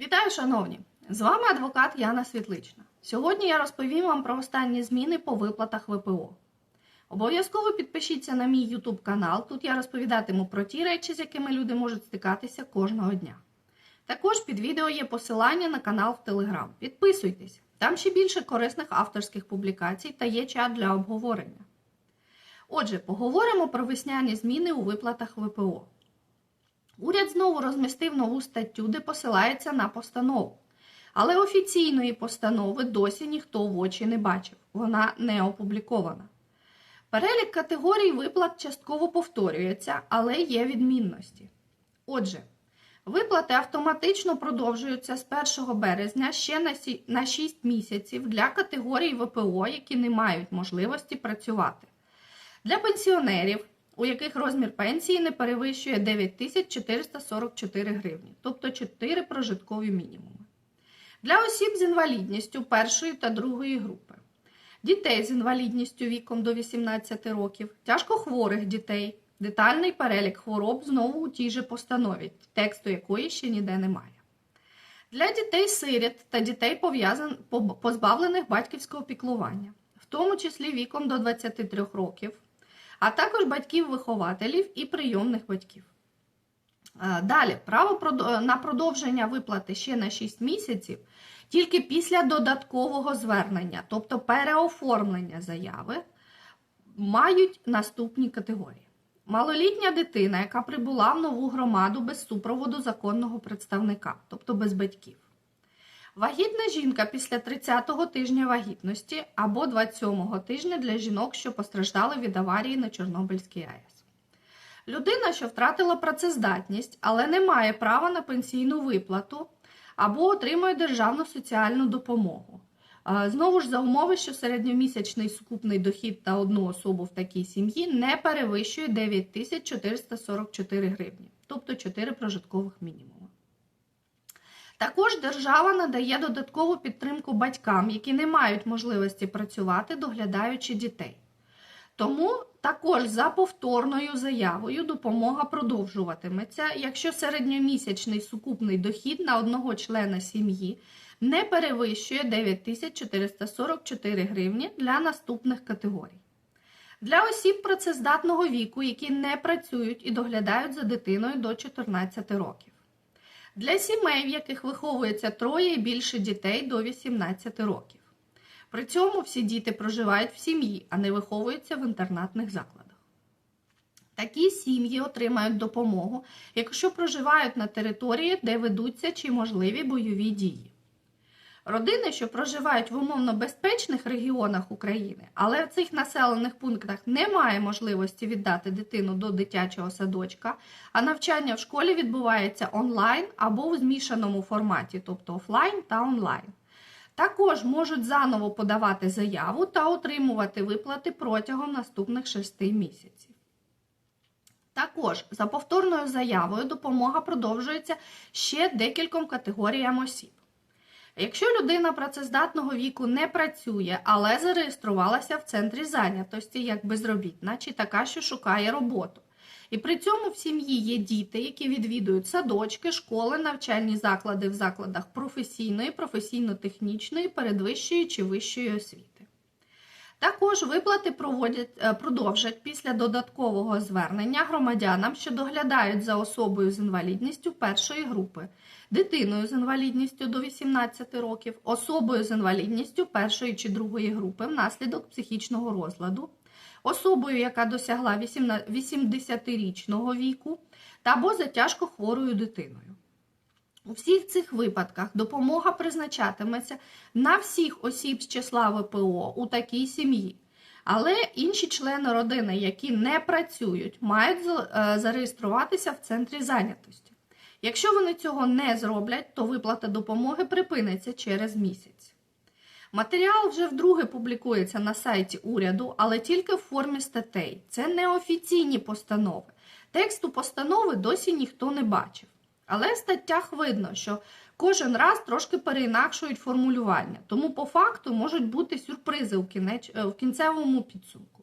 Вітаю, шановні! З вами адвокат Яна Світлична. Сьогодні я розповім вам про останні зміни по виплатах ВПО. Обов'язково підпишіться на мій YouTube канал. Тут я розповідатиму про ті речі, з якими люди можуть стикатися кожного дня. Також під відео є посилання на канал в Telegram. Підписуйтесь, там ще більше корисних авторських публікацій та є чат для обговорення. Отже, поговоримо про весняні зміни у виплатах ВПО. Уряд знову розмістив нову статтю, де посилається на постанову. Але офіційної постанови досі ніхто в очі не бачив, вона не опублікована. Перелік категорій виплат частково повторюється, але є відмінності. Отже, виплати автоматично продовжуються з 1 березня ще на 6 місяців для категорій ВПО, які не мають можливості працювати. Для пенсіонерів у яких розмір пенсії не перевищує 9444 гривні, тобто 4 прожиткові мінімуми. Для осіб з інвалідністю першої та другої групи, дітей з інвалідністю віком до 18 років, тяжкохворих дітей, детальний перелік хвороб знову у тій же постанові, тексту якої ще ніде немає. Для дітей-сиріт та дітей позбавлених батьківського піклування, в тому числі віком до 23 років а також батьків-вихователів і прийомних батьків. Далі, право на продовження виплати ще на 6 місяців тільки після додаткового звернення, тобто переоформлення заяви, мають наступні категорії. Малолітня дитина, яка прибула в нову громаду без супроводу законного представника, тобто без батьків. Вагітна жінка після 30-го тижня вагітності або 27-го тижня для жінок, що постраждали від аварії на Чорнобильській АЕС. Людина, що втратила працездатність, але не має права на пенсійну виплату або отримує державну соціальну допомогу. Знову ж за умови, що середньомісячний сукупний дохід на одну особу в такій сім'ї не перевищує 9444 гривні, тобто 4 прожиткових мінімуми. Також держава надає додаткову підтримку батькам, які не мають можливості працювати, доглядаючи дітей. Тому також за повторною заявою допомога продовжуватиметься, якщо середньомісячний сукупний дохід на одного члена сім'ї не перевищує 9444 гривні для наступних категорій. Для осіб працездатного віку, які не працюють і доглядають за дитиною до 14 років для сімей, в яких виховується троє і більше дітей до 18 років. При цьому всі діти проживають в сім'ї, а не виховуються в інтернатних закладах. Такі сім'ї отримають допомогу, якщо проживають на території, де ведуться чи можливі бойові дії. Родини, що проживають в умовно безпечних регіонах України, але в цих населених пунктах немає можливості віддати дитину до дитячого садочка, а навчання в школі відбувається онлайн або в змішаному форматі, тобто офлайн та онлайн. Також можуть заново подавати заяву та отримувати виплати протягом наступних 6 місяців. Також за повторною заявою допомога продовжується ще декільком категоріям осіб. Якщо людина працездатного віку не працює, але зареєструвалася в центрі зайнятості як безробітна, чи така, що шукає роботу. І при цьому в сім'ї є діти, які відвідують садочки, школи, навчальні заклади в закладах професійної, професійно-технічної, передвищої чи вищої освіти. Також виплати проводять, е, продовжать після додаткового звернення громадянам, що доглядають за особою з інвалідністю першої групи, дитиною з інвалідністю до 18 років, особою з інвалідністю першої чи другої групи внаслідок психічного розладу, особою, яка досягла 80-річного віку, та або за тяжко хворою дитиною. У всіх цих випадках допомога призначатиметься на всіх осіб з числа ВПО у такій сім'ї. Але інші члени родини, які не працюють, мають е, зареєструватися в центрі зайнятості. Якщо вони цього не зроблять, то виплата допомоги припиниться через місяць. Матеріал вже вдруге публікується на сайті уряду, але тільки в формі статей. Це не офіційні постанови. Тексту постанови досі ніхто не бачив. Але в статтях видно, що кожен раз трошки переінакшують формулювання, тому по факту можуть бути сюрпризи в кінцевому підсумку.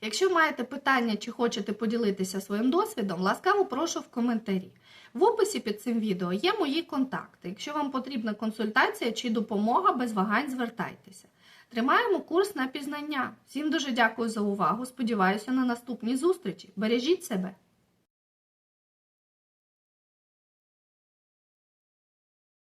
Якщо маєте питання чи хочете поділитися своїм досвідом, ласкаво прошу в коментарі. В описі під цим відео є мої контакти. Якщо вам потрібна консультація чи допомога, без вагань звертайтеся. Тримаємо курс на пізнання. Всім дуже дякую за увагу. Сподіваюся на наступні зустрічі. Бережіть себе!